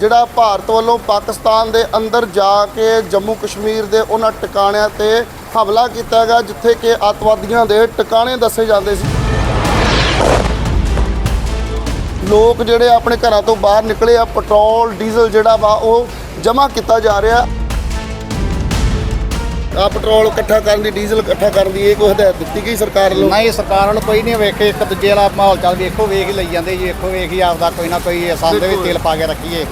ਜਿਹੜਾ ਭਾਰਤ ਵੱਲੋਂ ਪਾਕਿਸਤਾਨ ਦੇ ਅੰਦਰ ਜਾ ਕੇ ਜੰਮੂ ਕਸ਼ਮੀਰ ਦੇ ਉਹਨਾਂ ਟਿਕਾਣਿਆਂ ਤੇ ਹਮਲਾ ਕੀਤਾ ਗਿਆ, ਜਿੱਥੇ ਕਿ ਅੱਤਵਾਦੀਆਂ ਦੇ ਟਿਕਾਣੇ ਦੱਸੇ ਜਾਂਦੇ ਸੀ। ਲੋਕ ਜਿਹੜੇ ਆਪਣੇ ਘਰਾਂ ਤੋਂ ਬਾਹਰ ਨਿਕਲੇ ਆ, ਪੈਟਰੋਲ, ਡੀਜ਼ਲ ਜਿਹੜਾ ਵਾ ਉਹ ਜਮ੍ਹਾਂ ਕੀਤਾ ਜਾ ਰਿਹਾ। ਆ ਪੈਟਰੋਲ ਇਕੱਠਾ ਕਰਨ ਦੀ ਡੀਜ਼ਲ ਇਕੱਠਾ ਕਰਨ ਦੀ ਇਹ ਕੋਈ ਹਦਾਇਤ ਦਿੱਤੀ ਗਈ ਸਰਕਾਰ ਵੱਲੋਂ? ਨਹੀਂ ਸਰਕਾਰ ਨੂੰ ਕੋਈ ਨਹੀਂ ਵੇਖੇ ਇੱਕ ਦੂਜੇ ਵਾਲਾ ਮਾਹੌਲ ਚੱਲ ਵੇਖੋ ਵੇਖ ਹੀ ਲਈ ਜਾਂਦੇ ਜੀ ਵੇਖੋ ਵੇਖ ਹੀ ਆਪਦਾ ਕੋਈ ਨਾ ਕੋਈ ਸੰਦ ਵੀ ਤੇਲ ਪਾ ਕੇ ਰੱਖੀਏ।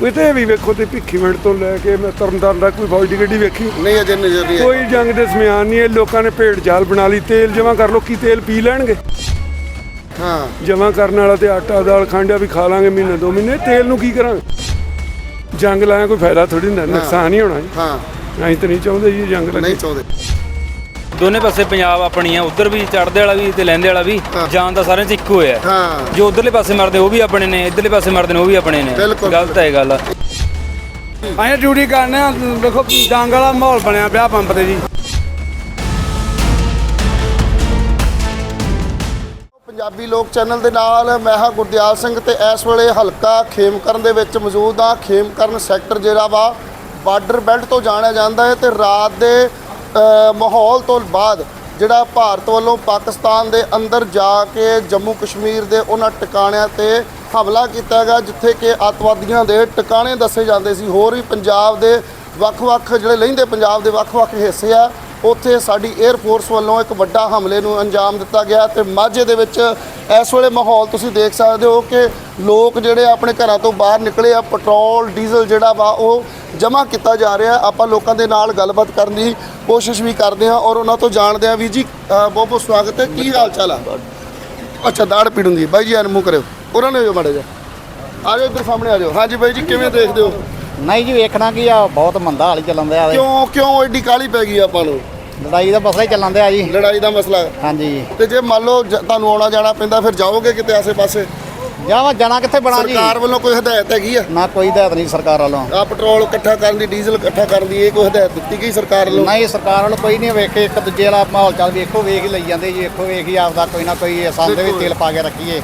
ਕਿਤੇ ਵੀ ਵੇਖੋ ਤੇ ਭਿੱਖੀਵਿੰਡ ਤੋਂ ਲੈ ਕੇ ਮੈਂ ਤਰਨਤਾਰਨ ਦਾ ਕੋਈ ਫੌਜ ਦੀ ਗੱਡੀ ਵੇਖੀ। ਨਹੀਂ ਅਜੇ ਨਜ਼ਰ ਨਹੀਂ। ਆਈ ਕੋਈ ਜੰਗ ਦੇ ਸਮਿਆਨ ਨਹੀਂ ਇਹ ਲੋਕਾਂ ਨੇ ਭੇਡ ਜਾਲ ਬਣਾ ਲਈ ਤੇਲ ਜਮਾ ਕਰ ਲੋ ਕੀ ਤੇਲ ਪੀ ਲੈਣਗੇ? ਹਾਂ। ਜਮਾ ਕਰਨ ਵਾਲਾ ਤੇ ਆਟਾ ਦਾਲ ਖਾਂਡਿਆ ਵੀ ਖਾ ਲਾਂਗੇ ਮਹੀਨੇ ਦੋ ਮਹੀਨੇ ਤੇਲ ਨੂੰ ਕੀ ਕਰਾਂਗੇ? ਜੰਗ ਲਾਇਆ ਕੋਈ ਫਾਇਦਾ ਥੋੜੀ ਹੁੰਦਾ ਨੁਕਸਾਨ ਹੀ ਹੋਣਾ ਜੀ। ਹਾਂ। ਅਸੀਂ ਤਾਂ ਨਹੀਂ ਚਾਹੁੰਦੇ ਜੀ ਜੰਗ ਲੱਗੇ। ਨਹੀਂ ਚਾਹੁੰਦੇ। ਦੋਨੇ ਪਾਸੇ ਪੰਜਾਬ ਆਪਣੀ ਆ ਉਧਰ ਵੀ ਚੜਦੇ ਵਾਲਾ ਵੀ ਤੇ ਲੈਂਦੇ ਵਾਲਾ ਵੀ ਹਾਂ। ਜਾਨ ਦਾ ਸਾਰਿਆਂ 'ਚ ਇੱਕੋ ਹੈ ਹਾਂ। ਜੋ ਉਧਰਲੇ ਪਾਸੇ ਮਰਦੇ ਉਹ ਵੀ ਆਪਣੇ ਨੇ ਇਧਰਲੇ ਪਾਸੇ ਮਰਦੇ ਨੇ ਉਹ ਵੀ ਆਪਣੇ ਨੇ। ਬਿਲਕੁਲ। ਗਲਤ ਹੈ ਇਹ ਗੱਲ। ਅਸੀਂ ਡਿਊਟੀ ਕਰਨੇ ਆ ਦੇਖੋ ਜੰਗ ਵਾਲਾ ਮਾਹੌਲ ਬਣਿਆ ਪਿਆ ਪੰਪ ਤੇ ਜੀ। ਪੰਜਾਬੀ ਲੋਕ ਚੈਨਲ ਦੇ ਨਾਲ ਮੈਂ ਹਾਂ ਗੁਰਦਿਆਲ ਸਿੰਘ ਤੇ ਇਸ ਵੇਲੇ ਹਲਕਾ ਖੇਮਕਰਨ ਦੇ ਵਿੱਚ ਮੌਜੂਦ ਆ ਖੇਮਕਰਨ ਸੈਕਟਰ ਜਿਹੜਾ ਵਾ ਬਾਰਡਰ ਬੈਲਟ ਤੋਂ ਜਾਣਿਆ ਜਾਂਦਾ ਹੈ ਤੇ ਰਾਤ ਦੇ ਮਾਹੌਲ ਤੋਂ ਬਾਅਦ ਜਿਹੜਾ ਭਾਰਤ ਵੱਲੋਂ ਪਾਕਿਸਤਾਨ ਦੇ ਅੰਦਰ ਜਾ ਕੇ ਜੰਮੂ ਕਸ਼ਮੀਰ ਦੇ ਉਹਨਾਂ ਟਿਕਾਣਿਆਂ ਤੇ ਹਮਲਾ ਕੀਤਾ ਗਿਆ, ਜਿੱਥੇ ਕਿ ਅੱਤਵਾਦੀਆਂ ਦੇ ਟਿਕਾਣੇ ਦੱਸੇ ਜਾਂਦੇ ਸੀ। ਹੋਰ ਵੀ ਪੰਜਾਬ ਦੇ ਵੱਖ-ਵੱਖ ਜਿਹੜੇ ਲਹਿੰਦੇ ਪੰਜਾਬ ਦੇ ਵੱਖ-ਵੱਖ ਹਿੱਸੇ ਆ ਉੱਥੇ ਸਾਡੀ 에ਅਰ ਫੋਰਸ ਵੱਲੋਂ ਇੱਕ ਵੱਡਾ ਹਮਲੇ ਨੂੰ ਅੰਜਾਮ ਦਿੱਤਾ ਗਿਆ ਤੇ ਮਾਝੇ ਦੇ ਵਿੱਚ ਇਸ ਵੇਲੇ ਮਾਹੌਲ ਤੁਸੀਂ ਦੇਖ ਸਕਦੇ ਹੋ ਕਿ ਲੋਕ ਜਿਹੜੇ ਆਪਣੇ ਘਰਾਂ ਤੋਂ ਬਾਹਰ ਨਿਕਲੇ ਆ, ਪੈਟਰੋਲ, ਡੀਜ਼ਲ ਜਿਹੜਾ ਵਾ ਉਹ ਜਮ੍ਹਾਂ ਕੀਤਾ ਜਾ ਰਿਹਾ ਆਪਾਂ ਲੋਕਾਂ ਦੇ ਨਾਲ ਗੱਲਬਾਤ ਕਰਨ ਦੀ ਕੋਸ਼ਿਸ਼ ਵੀ ਕਰਦੇ ਹਾਂ ਔਰ ਉਹਨਾਂ ਤੋਂ ਜਾਣਦੇ ਹਾਂ। ਵੀ ਜੀ ਬਹੁਤ ਬਹੁਤ ਸਵਾਗਤ ਹੈ। ਕੀ ਹਾਲ ਚਾਲ ਆ? ਅੱਛਾ ਦਾੜ ਪੀੜ ਹੁੰਦੀ ਬਾਈ ਜੀ, ਐਨ ਕਰਿਓ। ਉਹਨਾਂ ਨੇ ਜੋ ਮਾੜੇ ਜਾ ਆ ਜਾਓ, ਇੱਧਰ ਸਾਹਮਣੇ ਆ ਜਾਓ। ਹਾਂਜੀ ਬਾਈ ਜੀ, ਕਿਵੇਂ ਦੇਖਦੇ ਹੋ? ਨਹੀਂ ਜੀ ਵੇਖਣਾ ਕੀ ਆ ਬਹੁਤ ਮੰਦਾ ਹਾਲ ਹੀ ਚੱਲਣ ਦਿਆ ਵੇ। ਕਿਉਂ ਕਿਉਂ ਐਡੀ ਕਾਲੀ ਪੈ ਗਈ ਆਪਾਂ ਨੂੰ? ਲੜਾਈ ਦਾ ਮਸਲਾ ਹੀ ਚੱਲਣ ਦਿਆ ਜੀ। ਲੜਾਈ ਦਾ ਮਸਲਾ। ਹਾਂਜੀ। ਤੇ ਜੇ ਮੰਨ ਲਓ ਜ- ਤੁਹਾਨੂੰ ਆਉਣਾ ਜਾਣਾ ਪੈਂਦਾ ਫਿਰ ਜਾਓਗੇ ਕਿਤੇ ਆਸੇ ਪਾਸੇ ਜਾਵਾ ਜਾਣਾ ਕਿੱਥੇ ਬਣਾ ਜੀ? ਸਰਕਾਰ ਵੱਲੋਂ ਕੋਈ ਹਦਾਇਤ ਹੈਗੀ ਆ? ਨਾ ਕੋਈ ਹਦਾਇਤ ਨਹੀਂ ਸਰਕਾਰ ਵੱਲੋਂ। ਆ ਪੈਟਰੋਲ ਇਕੱਠਾ ਕਰਨ ਦੀ ਡੀਜ਼ਲ ਇਕੱਠਾ ਕਰਨ ਦੀ ਇਹ ਕੋਈ ਹਦਾਇਤ ਦਿੱਤੀ ਗਈ ਸਰਕਾਰ ਵੱਲੋਂ? ਨਹੀਂ ਸਰਕਾਰ ਵੱਲੋਂ ਕੋਈ ਨਹੀਂ ਵੇਖੇ ਇੱਕ ਦੂਜੇ ਵਾਲਾ ਮਾਹੌਲ ਚੱਲ ਵੇਖੋ ਵੇਖ ਹੀ ਲਈ ਜਾਂਦੇ ਜੀ ਵੇਖੋ ਵੇਖ ਹੀ ਆਪਦਾ ਕੋਈ ਨਾ ਕੋਈ ਸੰਦ ਵੀ ਤੇਲ ਪਾ ਕੇ ਰੱਖੀਏ।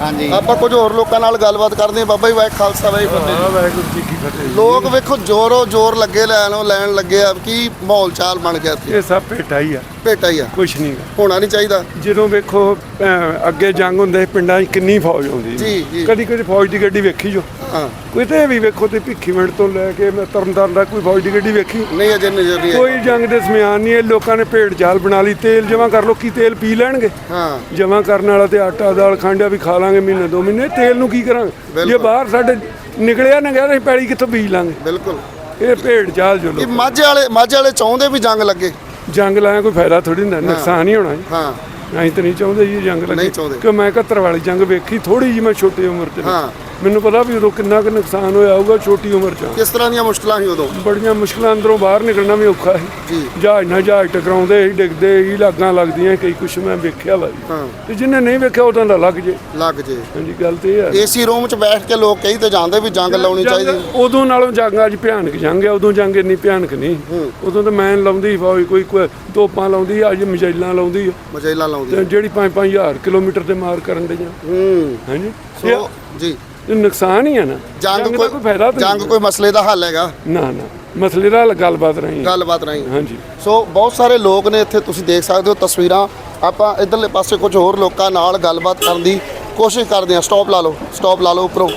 ਹਾਂਜੀ। ਆਪਾਂ ਕੁਝ ਹੋਰ ਲੋਕਾਂ ਨਾਲ ਗੱਲਬਾਤ ਕਰਦੇ ਹਾਂ। ਬਾਬਾ ਜੀ ਵਾਹਿ ਖਾਲਸਾ ਵਾਹਿ ਫਤਿਹ। ਵਾਹਿਗੁਰੂ ਜੀ ਕੀ ਫਤਿਹ ਲੋਕ ਵੇਖੋ ਜ਼ੋਰੋ ਜ਼ੋਰ ਲੱਗੇ ਲੈਣ ਲੈਣ ਲੱਗੇ ਆ ਕੀ ਮਾਹੌਲ ਚਾਲ ਬਣ ਗਿਆ ਇੱਥੇ? ਇਹ ਸਭ ਭੇਟਾ ਹੀ ਆ। ਭੇਟਾ ਹੀ ਆ। ਕੁਛ ਨਹੀਂ। ਹੋਣਾ ਨਹੀਂ ਚਾਹੀਦਾ। ਜਦੋਂ ਵੇਖੋ ਅਹ, ਅੱਗੇ ਜੰਗ ਹੁੰਦੇ ਸੀ, ਪਿੰਡਾਂ 'ਚ ਕਿੰਨੀ ਫੌਜ ਆਉਂਦੀ ਜੀ, ਜੀ। ਕਦੀ ਕਦੀ ਫੌਜ ਦੀ ਗੱਡੀ ਵੇਖੀ ਜੋ। ਹਾਂ। ਕਿਤੇ ਵੀ ਵੇਖੋ ਤੇ ਭਿੱਖੀਵਿੰਡ ਤੋਂ ਲੈ ਕੇ ਮੈਂ ਤਰਨਤਾਰਨ ਦਾ ਕੋਈ ਫੌਜ ਦੀ ਗੱਡੀ ਵੇਖੀ। ਨਹੀਂ ਅਜੇ ਨਜ਼ਰ ਨਹੀਂ। ਆਈ ਕੋਈ ਜੰਗ ਦੇ ਸਮਿਆਨ ਨਹੀਂ ਇਹ ਲੋਕਾਂ ਨੇ ਭੇਡ ਜਾਲ ਬਣਾ ਲਈ। ਤੇਲ ਜਮਾ ਕਰ ਲੋ ਕੀ ਤੇਲ ਪੀ ਲੈਣਗੇ? ਹਾਂ। ਜਮਾ ਕਰਨ ਵਾਲਾ ਤੇ ਆਟਾ ਦਾਲ ਖਾਂਡਿਆ ਵੀ ਖਾ ਲਾਂਗੇ ਮਹੀਨੇ ਦੋ ਮਹੀਨੇ। ਤੇਲ ਨੂੰ ਕੀ ਕਰਾਂਗੇ? ਜੇ ਬਿਲਕੁਲ। ਬਾਹਰ ਸਾਡੇ ਨਿਕਲਿਆ ਨਾ ਗਿਆ ਅਸੀਂ ਪੈੜੀ ਕਿੱਥੋਂ ਬੀਜ ਲਾਂਗੇ? ਬਿਲਕੁਲ। ਇਹ ਭੇਡ ਜਾਲ ਜੋ ਇਹ ਲੋਕ ਮਾਝੇ ਵਾਲੇ ਮਾਝੇ ਵਾਲੇ ਚਾਹੁੰਦੇ ਵੀ ਜੰਗ ਲੱਗੇ। ਜੰਗ ਲਾਇਆ ਕੋਈ ਫਾਇਦਾ ਥੋੜੀ ਹੁੰਦਾ ਨੁਕਸਾਨ ਹੀ ਹੋਣਾ ਜੀ ਹਾਂ ਅਸੀਂ ਤਾਂ ਨਹੀਂ ਚਾਹੁੰਦੇ ਜੀ ਜੰਗ ਲੱਗੇ। ਕਿ ਮੈਂ 71 ਵਾਲੀ ਜੰਗ ਵੇਖੀ ਥੋੜੀ ਜੀ ਮੈਂ ਛੋਟੀ ਉਮਰ 'ਚ ਹਾਂ। ਮੈਨੂੰ ਪਤਾ ਵੀ ਉਦੋਂ ਕਿੰਨਾ ਕੁ ਨੁਕਸਾਨ ਹੋਇਆ ਹੋਊਗਾ ਛੋਟੀ ਉਮਰ 'ਚ। ਕਿਸ ਤਰ੍ਹਾਂ ਦੀਆਂ ਮੁਸ਼ਕਲਾਂ ਸੀ ਉਦੋਂ? ਬੜੀਆਂ ਮੁਸ਼ਕਲਾਂ ਅੰਦਰੋਂ ਬਾਹਰ ਨਿਕਲਣਾ ਵੀ ਔਖਾ ਸੀ। ਜੀ। ਜਹਾਜ਼ ਨਾਲ ਜਹਾਜ਼ ਟਕਰਾਉਂਦੇ ਸੀ ਡਿੱਗਦੇ ਸੀ ਲਾਗਾਂ ਲੱਗਦੀਆਂ ਕਈ ਕੁਛ ਮੈਂ ਵੇਖਿਆ ਵਾ ਜੀ। ਹਾਂ। ਤੇ ਜਿਹਨੇ ਨਹੀਂ ਵੇਖਿਆ ਉਹਦਾ ਦਾ ਲੱਗ ਜੇ। ਲੱਗ ਜੇ। ਹਾਂਜੀ ਗੱਲ ਤੇ ਇਹ ਹੈ। ਏਸੀ ਰੂਮ 'ਚ ਬੈਠ ਕੇ ਲੋਕ ਕਹੀ ਤੇ ਜਾਂਦੇ ਵੀ ਜੰਗ ਲਾਉਣੀ ਜੰਗ ਚਾਹੀਦੀ। ਉਦੋਂ ਨਾਲੋਂ ਜੰਗ ਅੱਜ ਭਿਆਨਕ ਜੰਗ ਹੈ ਉਦੋਂ ਜੰਗ ਇੰਨੀ ਭਿਆਨਕ ਨਹੀਂ। ਉਦੋਂ ਤਾਂ ਮੈਂ ਲਾਉਂਦੀ ਫੌਜ ਕੋਈ ਕੋਈ ਤੋਪਾਂ ਲਾਉਂਦੀ ਅੱਜ ਮਿਜ਼ਾਈਲਾਂ ਲਾਉਂਦੀ ਆ। ਮਜੈਲਾ ਲਾਉਂਦੀ। ਤੇ ਜਿਹੜੀ 5-5000 ਕਿਲੋਮੀਟਰ ਤੇ ਮਾਰ ਕਰਨ ਦੇ ਜਾਂ ਹੂੰ। ਹਾਂਜੀ। ਸੋ ਜੀ। ਨੁਕਸਾਨ ਹੀ ਹੈ ਨਾ। ਜੰਗ ਦਾ ਕੋਈ ਕੋਈ ਫਾਇਦਾ ਤਾਂ ਜੰਗ ਨਹੀਂ। ਕੋਈ ਮਸਲੇ ਦਾ ਹੱਲ ਹੈਗਾ। ਨਾ ਨਾ। ਮਸਲੇ ਦਾ ਗੱਲਬਾਤ ਰਹੀ। ਹੈ। ਗੱਲਬਾਤ ਨਹੀਂ ਹਾਂਜੀ। ਸੋ ਬਹੁਤ ਸਾਰੇ ਲੋਕ ਨੇ ਇੱਥੇ ਤੁਸੀਂ ਦੇਖ ਸਕਦੇ ਹੋ ਤਸਵੀਰਾਂ। ਆਪਾਂ ਇਧਰਲੇ ਪਾਸੇ ਕੁਝ ਹੋਰ ਲੋਕਾਂ ਨਾਲ ਗੱਲਬਾਤ ਕਰਨ ਦੀ ਕੋਸ਼ਿਸ਼ ਕਰਦੇ ਹਾਂ। ਸਟਾਪ ਲਾ ਲਓ। ਸਟਾਪ ਲਾ ਲਓ ਉੱਪਰੋਂ।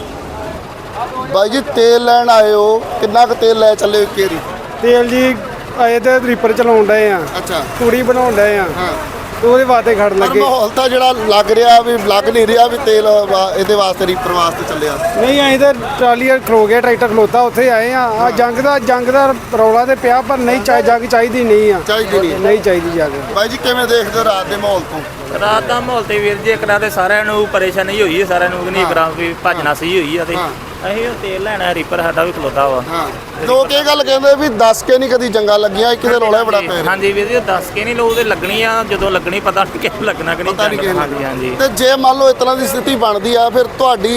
ਬਾਈ ਜੀ ਤੇਲ ਲੈਣ ਆਏ ਹੋ। ਕਿੰਨਾ ਕੁ ਤੇਲ ਲੈ ਚੱਲੇ ਹੋ ਕੇਰੀ ਤੇਲ ਜੀ ਆਏ ਤੇ ਰੀਪਰ ਚਲਾਉਣ ਡਏ ਆ। ਅੱਛਾ। ਤੂੜੀ ਬਣਾਉਣ ਡਏ ਆ। ਹਾਂ। ਤੇ ਉਹਦੇ ਵਾਸਤੇ ਖੜ ਪਰ ਲੱਗੇ। ਮਾਹੌਲ ਤਾਂ ਜਿਹੜਾ ਲੱਗ ਰਿਹਾ ਵੀ ਲੱਗ ਨਹੀਂ ਰਿਹਾ ਵੀ ਤੇਲ ਵਾ- ਇਹਦੇ ਵਾਸਤੇ ਰੀਪਰ ਵਾਸਤੇ ਚੱਲਿਆ। ਨਹੀਂ ਅਸੀਂ ਤੇ ਟਰਾਲੀ ਖਲੋ ਗਿਆ ਟਰੈਕਟਰ ਖਲੋਤਾ ਉੱਥੇ ਆਏ ਆ ਆ ਜੰਗ ਦਾ ਜੰਗ ਦਾ ਰੌਲਾ ਤੇ ਪਿਆ ਪਰ ਨਹੀਂ ਚਾਹ ਜੰਗ ਚਾਹੀਦੀ ਨਹੀਂ ਆ। ਚਾਹੀਦੀ ਨਹੀਂ। ਨਹੀਂ ਚਾਹੀਦੀ ਜੰਗ। ਬਾਈ ਜੀ ਕਿਵੇਂ ਦੇਖਦੇ ਹੋ ਰਾਤ ਦੇ ਮਾਹੌਲ ਤੋਂ? ਰਾਤ ਦਾ ਮਾਹੌਲ ਤੇ ਵੀਰ ਜੀ ਇੱਕ ਰਾਤ ਤੇ ਸਾਰਿਆਂ ਨੂੰ ਪਰੇਸ਼ਾਨੀ ਹੋਈ ਹੈ ਸਾਰਿਆਂ ਨੂੰ ਨਹੀਂ ਕਰਾਂ ਵੀ ਭੱਜਣਾ ਸਹੀ ਹੋਈ ਆ ਤੇ। ਅਸੀਂ ਉਹ ਤੇਲ ਲੈਣਾ ਰੀਪਰ ਸਾਡਾ ਵੀ ਖਲੋਤਾ ਵਾ। ਹਾਂ ਲੋਕ ਇਹ ਗੱਲ ਕਹਿੰਦੇ ਵੀ ਦੱਸ ਕੇ ਨਹੀਂ ਕਦੀ ਜੰਗਾਂ ਲੱਗੀਆਂ ਇੱਕ ਦੇ ਰੌਲਾ ਬੜਾ ਪੈ ਰਿਹਾ। ਹਾਂਜੀ ਵੀਰ ਜੀ ਦੱਸ ਕੇ ਨਹੀਂ ਲੋਕ ਤੇ ਲੱਗਣੀ ਆ ਜਦੋਂ ਲੱਗਣੀ ਪਤਾ ਨਹੀਂ ਕਿ ਲੱਗਣਾ ਕਿ ਨਹੀਂ ਪਤਾ ਨਹੀਂ ਕਿਹਨੂੰ ਹਾਂਜੀ ਹਾਂਜੀ। ਤੇ ਜੇ ਮੰਨ ਲਓ ਇਸ ਤਰ੍ਹਾਂ ਦੀ ਸਥਿਤੀ ਬਣਦੀ ਆ ਫਿਰ ਤੁਹਾਡੀ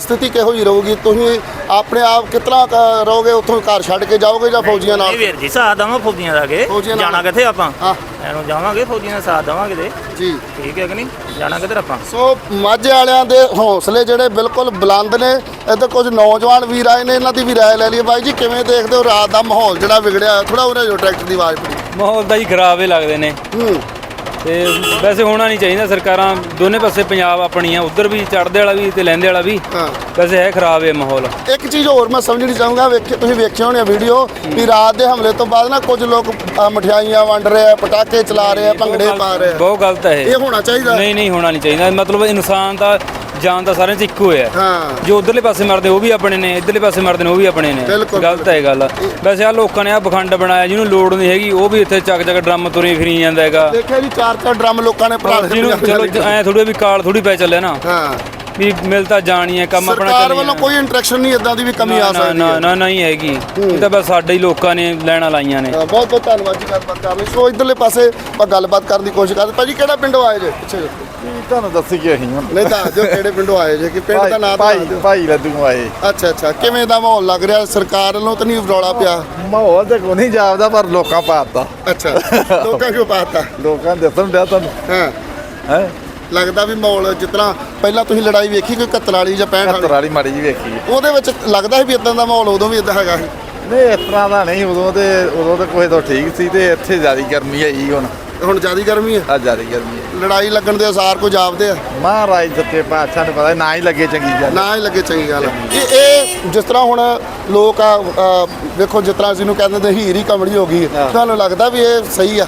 ਸਥਿਤੀ ਕਿਹੋ ਜਿਹੀ ਰਹੂਗੀ? ਤੁਸੀਂ ਆਪਣੇ ਆਪ ਕਿਤਨਾ ਰਹੋਗੇ ਉੱਥੋਂ ਘਰ ਛੱਡ ਕੇ ਜਾਓਗੇ ਜਾਂ ਫੌਜੀਆਂ ਨਾਲ? ਨਹੀਂ ਵੀਰ ਜੀ ਸਾਥ ਦਵਾਂ ਫੌਜੀਆਂ ਦਾ ਕੇ। ਜਾਣਾ ਕਿੱਥੇ ਆਪਾਂ? ਹਾਂ। ਐਨੂੰ ਜਾਵਾਂਗੇ ਫੌਜੀਆਂ ਦਾ ਸਾਥ ਦਵਾਂਗੇ ਤੇ। ਜੀ। ਠੀਕ ਹੈ ਕਿ ਨਹੀਂ? ਜਾਣਾ ਕਿੱਧਰ ਆਪਾਂ? ਸੋ ਮਾਝੇ ਵਾਲਿਆਂ ਦੇ ਹੌਸਲੇ ਜਿਹੜੇ ਬਿਲਕੁਲ ਬੁਲੰਦ ਨੇ ਇੱਧਰ ਕੁਝ ਨੌਜਵਾਨ ਵੀਰ ਆਏ ਨੇ ਇਹਨਾਂ ਦੀ ਵੀ ਰਾਏ ਲੈ ਲਈਏ। ਬਾਈ ਜੀ ਕਿਵੇਂ ਦੇਖਦੇ ਹੋ ਰਾਤ ਦਾ ਮਾਹੌਲ ਜਿਹੜਾ ਵਿਗੜਿਆ? ਥੋੜਾ ਉਰੇ ਜੋ ਟਰੈਕਟਰ ਦੀ ਆਵਾਜ਼ ਪੜੀ ਮਾਹੌਲ ਤਾਂ ਜੀ ਖਰਾਬ ਹੀ ਲੱਗਦੇ ਨੇ। ਹੂੰ। ਤੇ ਵੈਸੇ ਹੋਣਾ ਨਹੀਂ ਚਾਹੀਦਾ ਸਰਕਾਰਾਂ ਦੋਨੇ ਪਾਸੇ ਪੰਜਾਬ ਆਪਣੀਆਂ ਉਧਰ ਵੀ ਚੜ੍ਹਦੇ ਵਾਲਾ ਵੀ ਤੇ ਲਹਿੰਦੇ ਵਾਲਾ ਵੀ। ਹਾਂ। ਵੈਸੇ ਹੈ ਖਰਾਬ ਇਹ ਮਾਹੌਲ। ਇੱਕ ਚੀਜ਼ ਹੋਰ ਮੈਂ ਸਮਝਣੀ ਚਾਹੂੰਗਾ ਵੇਖੇ ਤੁਸੀਂ ਵੇਖਿਆ ਹੋਣੀ ਵੀਡੀਓ ਵੀ ਰਾਤ ਦੇ ਹਮਲੇ ਤੋਂ ਬਾਅਦ ਨਾ ਕੁਝ ਲੋਕ ਅ, ਮਠਿਆਈਆਂ ਵੰਡ ਰਹੇ ਆ ਪਟਾਕੇ ਚਲਾ ਰਹੇ ਆ ਭੰਗੜੇ ਪਾ ਰਹੇ ਆ। ਬਹੁਤ ਗਲਤ ਹੈ ਇਹ। ਇਹ ਹੋਣਾ ਚਾਹੀਦਾ। ਨਹੀਂ ਨਹੀਂ ਹੋਣਾ ਨਹੀਂ ਚਾਹੀਦਾ। ਮਤਲਬ ਇਨਸਾਨ ਦਾ ਜਾਨ ਤਾਂ ਸਾਰਿਆਂ 'ਚ ਇੱਕੋ ਹੈ ਹਾਂ। ਜੋ ਉਧਰਲੇ ਪਾਸੇ ਮਰਦੇ ਉਹ ਵੀ ਆਪਣੇ ਨੇ ਇਧਰਲੇ ਪਾਸੇ ਮਰਦੇ ਨੇ ਉਹ ਵੀ ਆਪਣੇ ਨੇ। ਬਿਲਕੁਲ। ਗਲਤ ਹੈ ਇਹ ਗੱਲ। ਵੈਸੇ ਆ ਲੋਕਾਂ ਨੇ ਆ ਬਖੰਡ ਬਣਾਇਆ ਜਿਹਨੂੰ ਲੋੜ ਨਹੀਂ ਹੈਗੀ ਉਹ ਵੀ ਇੱਥੇ ਚੱਕ ਚੱਕ ਡਰਮ ਤੁਰੇ ਫਿਰੀ ਜਾਂਦਾ ਹੈਗਾ। ਦੇਖਿਆ ਜੀ ਚਾਰ ਚਾਰ ਡਰਮ ਲੋਕਾਂ ਨੇ ਭਰਾ ਦਿੱਤੇ ਜਿਹਨੂੰ ਚਲੋ ਐ ਥੋੜੀ ਵੀ ਕਾਲ ਥੋੜੀ ਪੈ ਚੱਲਿਆ ਨਾ। ਹਾਂ। ਵੀ ਮਿਲ ਤਾਂ ਜਾਣੀ ਹੈ ਕੰਮ ਆਪਣਾ ਸਰਕਾਰ ਵੱਲੋਂ। ਕੋਈ ਇੰਟਰੈਕਸ਼ਨ ਨਹੀਂ ਇਦਾਂ ਦੀ ਵੀ ਕਮੀ ਆ ਸਕਦੀ ਨਾ ਨਾ ਨਹੀਂ ਹੈਗੀ। ਇਹ ਤਾਂ ਬਸ ਸਾਡੇ ਹੀ ਲੋਕਾਂ ਨੇ ਲੈਣਾ ਲਾਈਆਂ ਨੇ। ਬਹੁਤ ਬਹੁਤ ਧੰਨਵਾਦ ਜੀ ਗੱਲਬਾਤ ਕਰਨ ਲਈ। ਸੋ ਇਧਰਲੇ ਪਾਸੇ ਆਪਾਂ ਗੱਲਬਾਤ ਕਰਨ ਦੀ ਕੋਸ਼ਿਸ਼ ਕਰਦੇ। ਭਾਜੀ ਕਿਹੜਾ ਪਿੰਡੋਂ ਆਏ ਜੇ? ਪਿੱਛੇ? ਤੁਹਾਨੂੰ ਦੱਸੀ ਕਿ ਅਸੀਂ ਹੁਣ। ਨਹੀਂ ਦੱਸ ਦਿਓ ਕਿਹੜੇ ਪਿੰਡੋਂ ਆਏ ਜੇ ਕਿ ਪਿੰਡ ਦਾ ਨਾਮ ਤਾਂ ਭਾਈ ਭਾਈ ਲੱਦੂ ਆਏ। ਅੱਛਾ ਅੱਛਾ। ਕਿਵੇਂ ਦਾ ਮਾਹੌਲ ਲੱਗ ਰਿਹਾ? ਸਰਕਾਰ ਵੱਲੋਂ ਤਾਂ ਨਹੀਂ ਰੌਲਾ ਪਿਆ? ਮਾਹੌਲ ਤੇ ਕੋਈ ਨਹੀਂ ਜਾਪਦਾ ਪਰ ਲੋਕਾਂ ਪਾਤਾ। ਅੱਛਾ। ਲੋਕਾਂ ਕਿਉਂ ਪਾਤਾ? ਲੋਕਾਂ ਨੇ ਦੱਸਣ ਦਿਆ ਤੁਹਾਨੂੰ। ਹਾਂ। ਹੈ? ਲੱਗਦਾ ਵੀ ਮਾਹੌਲ ਤਰ੍ਹਾਂ ਪਹਿਲਾਂ ਤੁਸੀਂ ਲੜਾਈ ਵੇਖੀ ਕੋਈ 71 ਵਾਲੀ ਜਾਂ 65 ਘੱਤਰ ਵਾਲੀ? ਵਾਲੀ ਮਾੜੀ ਜੀ ਵੇਖੀ। ਉਹਦੇ ਵਿੱਚ ਲੱਗਦਾ ਸੀ ਵੀ ਇਦਾਂ ਦਾ ਮਾਹੌਲ ਉਦੋਂ ਵੀ ਇਦਾਂ ਹੈਗਾ ਸੀ? ਨਹੀਂ ਇਸ ਤਰ੍ਹਾਂ ਦਾ ਨਹੀਂ ਉਦੋਂ ਤੇ ਉਦੋਂ ਤੇ ਕੋਈ ਤੋਂ ਠੀਕ ਸੀ ਤੇ ਇੱਥੇ ਜ਼ਿਆਦਾ ਗਰਮੀ ਆਈ ਹੁਣ। ਹੁਣ ਜ਼ਿਆਦਾ ਗਰਮੀ ਹੈ? ਆ ਜ਼ਿਆਦਾ ਗਰਮੀ ਹੈ। ਲੜਾਈ ਲੱਗਣ ਦੇ ਅਸਾਰ ਕੋਈ ਜਾਪਦੇ ਆ? ਮਹਾਰਾਜ ਸੱਚੇ ਪਾਤਸ਼ਾਹ ਨੂੰ ਪਤਾ ਨਾ ਹੀ ਲੱਗੇ ਚੰਗੀ ਗੱਲ। ਨਾ ਹੀ ਲੱਗੇ ਚੰਗੀ ਗੱਲ। ਇਹ ਇਹ ਜਿਸ ਤਰ੍ਹਾਂ ਹੁਣ ਲੋਕ ਆ ਅ, ਵੇਖੋ ਜਿਸ ਤਰ੍ਹਾਂ ਜਿਹਨੂੰ ਕਹਿੰਦੇ ਨੇ ਹੀਰ ਹੀ ਕਮੜੀ ਹੋ ਗਈ ਹਾਂ। ਤੁਹਾਨੂੰ ਲੱਗਦਾ ਵੀ ਇਹ ਸਹੀ ਆ?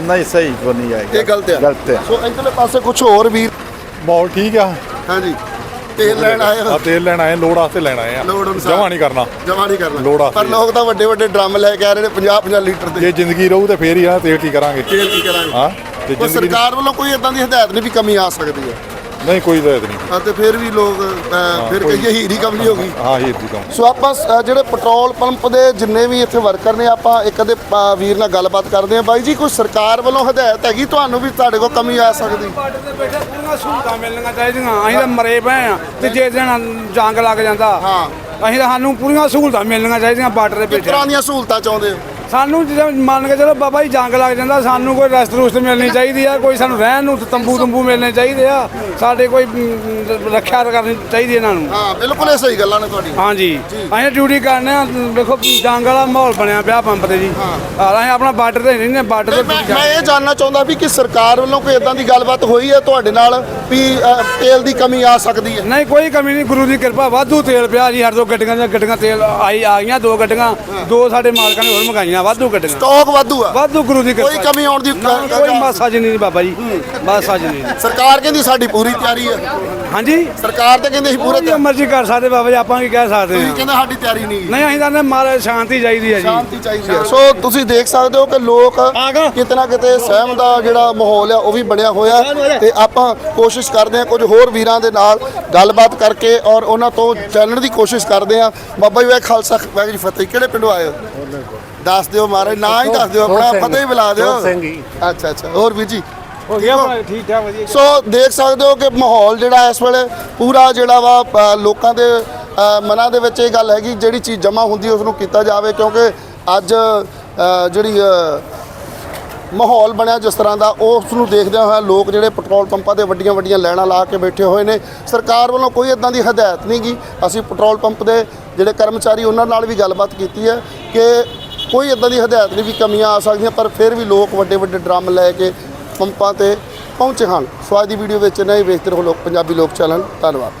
ਨਹੀਂ ਸਹੀ ਕੋ ਨਹੀਂ ਆਏਗਾ ਇਹ ਗਲਤ ਆ। ਗਲਤ ਹੈ ਸੋ ਇਧਰਲੇ ਪਾਸੇ ਕੁਝ ਹੋਰ ਵੀਰ ਮਾਹੌਲ ਠੀਕ ਆ? ਹਾਂਜੀ। ਤੇਲ ਲੈਣ ਆਏ ਹੋ? ਆ ਤੇਲ ਲੈਣ ਆਏ ਲੋੜ ਵਾਸਤੇ ਲੈਣ ਆਏ ਆ। ਲੋੜ ਅਨੁਸਾਰ। ਜਮਾ ਨਹੀਂ ਕਰਨਾ। ਜਮਾ ਨਹੀਂ ਕਰਨਾ। ਲੋੜ ਆ ਪਰ। ਲੋਕ ਤਾਂ ਵੱਡੇ ਵੱਡੇ ਡਰਮ ਲੈ ਕੇ ਆ ਰਹੇ ਨੇ 50 50 ਲੀਟਰ ਦੇ। ਜੇ ਜ਼ਿੰਦਗੀ ਰਹੂ ਤੇ ਫੇਰ ਹੀ ਆ ਤੇਲ ਕੀ ਕਰਾਂਗੇ। ਤੇਲ ਕੀ ਕਰਾਂਗੇ? ਹਾਂ ਤੇ ਸਰਕਾਰ ਵੱਲੋਂ ਕੋਈ ਇਦਾਂ ਦੀ ਹਦਾਇਤ ਨਹੀਂ ਵੀ ਕਮੀ ਆ ਸਕਦੀ ਹੈ। ਨਹੀਂ ਕੋਈ ਦਾਇਤ ਨਹੀਂ। ਹਾਂ ਤੇ ਫਿਰ ਵੀ ਲੋਕ ਫਿਰ ਕੋਈ- ਕਹੀਏ ਹੀਰ ਹੀ ਕਮਲੀ ਹੋ ਗਈ। ਹਾਂ ਇਹ ਦੀ ਕੰਮ। ਸੋ ਆਪਾਂ ਸ- ਜਿਹੜੇ ਪੈਟਰੋਲ ਪੰਪ ਦੇ ਜਿੰਨੇ ਵੀ ਇੱਥੇ ਵਰਕਰ ਨੇ ਆਪਾਂ ਇੱਕ ਅੱਧੇ ਅ, ਵੀਰ ਨਾਲ ਗੱਲਬਾਤ ਕਰਦੇ ਹਾਂ। ਬਾਈ ਜੀ ਕੋਈ ਸਰਕਾਰ ਵੱਲੋਂ ਹਦਾਇਤ ਹੈਗੀ? ਤੁਹਾਨੂੰ ਵੀ ਤੁਹਾਡੇ ਕੋਲ ਕਮੀ ਆ ਸਕਦੀ। ਬਾਰਡਰ ਤੇ ਬੈਠੇ ਪੂਰੀਆਂ ਸਹੂਲਤਾਂ ਮਿਲਣੀਆਂ ਚਾਹੀਦੀਆਂ। ਅਸੀਂ ਤਾਂ ਮਰੇ ਪਏ ਆ ਤੇ ਜੇ ਦਿਨ ਜੰਗ ਲੱਗ ਜਾਂਦਾ ਹਾਂ। ਅਸੀਂ ਤਾਂ ਸਾਨੂੰ ਪੂਰੀਆਂ ਸਹੂਲਤਾਂ ਮਿਲਣੀਆਂ ਚਾਹੀਦੀਆਂ ਬਾਰਡਰ ਤੇ ਕਿਸ ਬੈਠੇ। ਤਰ੍ਹਾਂ ਦੀਆਂ ਸਹੂਲਤਾਂ ਚਾਹੁੰਦੇ ਹੋ? ਸਾਨੂੰ ਜਦੋਂ ਮੰਨ ਕੇ ਚਲੋ ਬਾਬਾ ਜੀ ਜੰਗ ਲੱਗ ਜਾਂਦਾ ਸਾਨੂੰ ਕੋਈ ਰਸਤ ਰੁਸਤ ਮਿਲਣੀ ਚਾਹੀਦੀ ਆ ਕੋਈ ਸਾਨੂੰ ਰਹਿਣ ਨੂੰ ਤੰਬੂ ਤੰਬੂ ਮਿਲਣੇ ਚਾਹੀਦੇ ਆ ਸਾਡੇ ਕੋਈ ਰੱਖਿਆ ਕਰਨੀ ਚਾਹੀਦੀ ਇਹਨਾਂ ਨੂੰ। ਹਾਂ ਬਿਲਕੁਲ ਇਹ ਸਹੀ ਗੱਲਾਂ ਨੇ ਤੁਹਾਡੀਆਂ ਹਾਂਜੀ। ਅਸੀਂ ਡਿਊਟੀ ਕਰਨੇ ਆ ਵੇਖੋ ਜੰਗ ਵਾਲਾ ਮਾਹੌਲ ਬਣਿਆ ਪਿਆ ਪੰਪ ਤੇ ਜੀ। ਹਾਂ। ਅਸੀਂ ਆਪਣਾ ਬਾਰਡਰ ਤੇ ਰਹਿੰਦੇ ਬਾਰਡਰ ਤੇ ਮੈਂ ਇਹ ਜਾਣਨਾ ਚਾਹੁੰਦਾ ਵੀ ਕਿ ਸਰਕਾਰ ਵੱਲੋਂ ਕੋਈ ਇਦਾਂ ਦੀ ਗੱਲਬਾਤ ਹੋਈ ਹੈ ਤੁਹਾਡੇ ਨਾਲ ਵੀ ਤੇਲ ਦੀ ਕਮੀ ਆ ਸਕਦੀ ਹੈ? ਨਹੀਂ ਕੋਈ ਕਮੀ ਨਹੀਂ ਗੁਰੂ ਦੀ ਕਿਰਪਾ ਵਾਧੂ ਤੇਲ ਪਿਆ ਜੀ ਹਰ ਦੋ ਗੱਡੀਆਂ ਦੀਆਂ ਗੱਡੀਆਂ ਤੇਲ ਆਈ ਆ ਗਈਆਂ ਦੋ ਗੱਡੀਆਂ ਦੋ ਸਾਡੇ ਮਾਲਕਾਂ ਨੇ ਹੋਰ ਮੰਗਾਈਆਂ। ਵਾਧੂ ਗੱਡੀਆਂ ਸਟਾਕ ਵਾਧੂ ਆ। ਵਾਧੂ ਗੁਰੂ ਦੀ ਕੋਈ ਕਮੀ ਆਉਣ ਦੀ ਨਾ, ਕੋਈ ਮਾਸਾ ਜੀ ਨਹੀਂ ਬਾਬਾ ਜੀ ਮਾਸਾ ਜੀ ਨਹੀਂ। ਸਰਕਾਰ ਕਹਿੰਦੀ ਸਾਡੀ ਪੂਰੀ ਤਿਆਰੀ ਹੈ ਹਾਂਜੀ? ਸਰਕਾਰ ਤੇ ਕਹਿੰਦੇ ਅਸੀਂ ਪੂਰੇ ਜੋ ਮਰਜ਼ੀ ਕਰ ਸਕਦੇ ਬਾਬਾ ਜੀ ਆਪਾਂ ਕੀ ਕਹਿ ਸਕਦੇ ਤੁਸੀਂ ਹਾਂ ਕਹਿੰਦੇ ਸਾਡੀ ਤਿਆਰੀ ਨਹੀਂ। ਨਹੀਂ ਅਸੀਂ ਤਾਂ ਮਾਰੇ ਸ਼ਾਂਤੀ ਚਾਹੀਦੀ ਹੈ ਜੀ। ਸ਼ਾਂਤੀ ਚਾਹੀਦੀ ਹੈ ਸੋ ਤੁਸੀਂ ਦੇਖ ਸਕਦੇ ਹੋ ਕਿ ਲੋਕ ਕਿਤੇ ਨਾ ਕਿਤੇ ਸਹਿਮ ਦਾ ਜਿਹੜਾ ਮਾਹੌਲ ਆ ਉਹ ਵੀ ਬਣਿਆ ਹੋਇਆ। ਹੈ ਤੇ ਆਪਾਂ ਕੋਸ਼ਿਸ਼ ਕਰਦੇ ਹਾਂ ਕੁਝ ਹੋਰ ਵੀਰਾਂ ਦੇ ਨਾਲ ਗੱਲਬਾਤ ਕਰਕੇ ਔਰ ਉਹਨਾਂ ਤੋਂ ਜਾਣਨ ਦੀ ਕੋਸ਼ਿਸ਼ ਕਰਦੇ ਹਾਂ। ਬਾਬਾ ਜੀ ਵਾਹਿ ਖਾਲਸਾ ਵਾਹਿਗੁਰੂ ਜੀ ਫਤਿਹ। ਕਿਹੜੇ ਪਿੰਡੋਂ ਆਏ ਹੋ? ਦੱਸ ਦਿਓ ਮਹਾਰਾਜ ਨਾਂ ਹੀ ਦੱਸ ਦਿਓ ਆਪਣਾ ਫਤਿਹ ਹੀ ਬੁਲਾ ਦਿਓ। ਅੱਛਾ ਅੱਛਾ ਹੋਰ ਵੀਰ ਜੀ ਹੋ ਗਿਆ ਭਾਈ, ਠੀਕ ਠਾਕ ਵਧੀਆ। ਸੋ ਦੇਖ ਸਕਦੇ ਹੋ ਕਿ ਮਾਹੌਲ ਜਿਹੜਾ ਇਸ ਵੇਲੇ ਪੂਰਾ ਜਿਹੜਾ ਵਾ ਲੋਕਾਂ ਦੇ ਮਨਾਂ ਦੇ ਵਿੱਚ ਇਹ ਗੱਲ ਹੈਗੀ ਜਿਹੜੀ ਚੀਜ਼ ਜਮ੍ਹਾਂ ਹੁੰਦੀ ਉਸ ਨੂੰ ਕੀਤਾ ਜਾਵੇ ਕਿਉਂਕਿ ਅੱਜ ਜਿਹੜੀ ਮਾਹੌਲ ਬਣਿਆ ਜਿਸ ਤਰ੍ਹਾਂ ਦਾ ਉਸ ਨੂੰ ਦੇਖਦਿਆਂ ਹੋਇਆ ਲੋਕ ਜਿਹੜੇ ਪੈਟਰੋਲ ਪੰਪਾਂ ਤੇ ਵੱਡੀਆਂ ਵੱਡੀਆਂ ਲਾਈਨਾਂ ਲਾ ਕੇ ਬੈਠੇ ਹੋਏ ਨੇ। ਸਰਕਾਰ ਵੱਲੋਂ ਕੋਈ ਇਦਾਂ ਦੀ ਹਦਾਇਤ ਨਹੀਂ ਗੀ। ਅਸੀਂ ਪੈਟਰੋਲ ਪੰਪ ਦੇ ਜਿਹੜੇ ਕਰਮਚਾਰੀ ਉਹਨਾਂ ਨਾਲ ਵੀ ਗੱਲਬਾਤ ਕੀਤੀ ਹੈ ਕਿ ਕੋਈ ਇਦਾਂ ਦੀ ਹਦਾਇਤ ਨਹੀਂ ਵੀ ਕਮੀਆਂ ਆ ਸਕਦੀਆਂ, ਪਰ ਫਿਰ ਵੀ ਲੋਕ ਵੱਡੇ ਵੱਡੇ ਡਰਮ ਲੈ ਕੇ ਪੰਪਾਂ ਤੇ ਪਹੁੰਚੇ ਹਨ। ਸੋ ਅੱਜ ਦੀ ਵੀਡੀਓ ਵਿੱਚ ਨਹੀਂ ਵੇਖਦੇ ਰਹੋ ਲੋਕ ਪੰਜਾਬੀ ਲੋਕ ਚੈਨਲ। ਧੰਨਵਾਦ।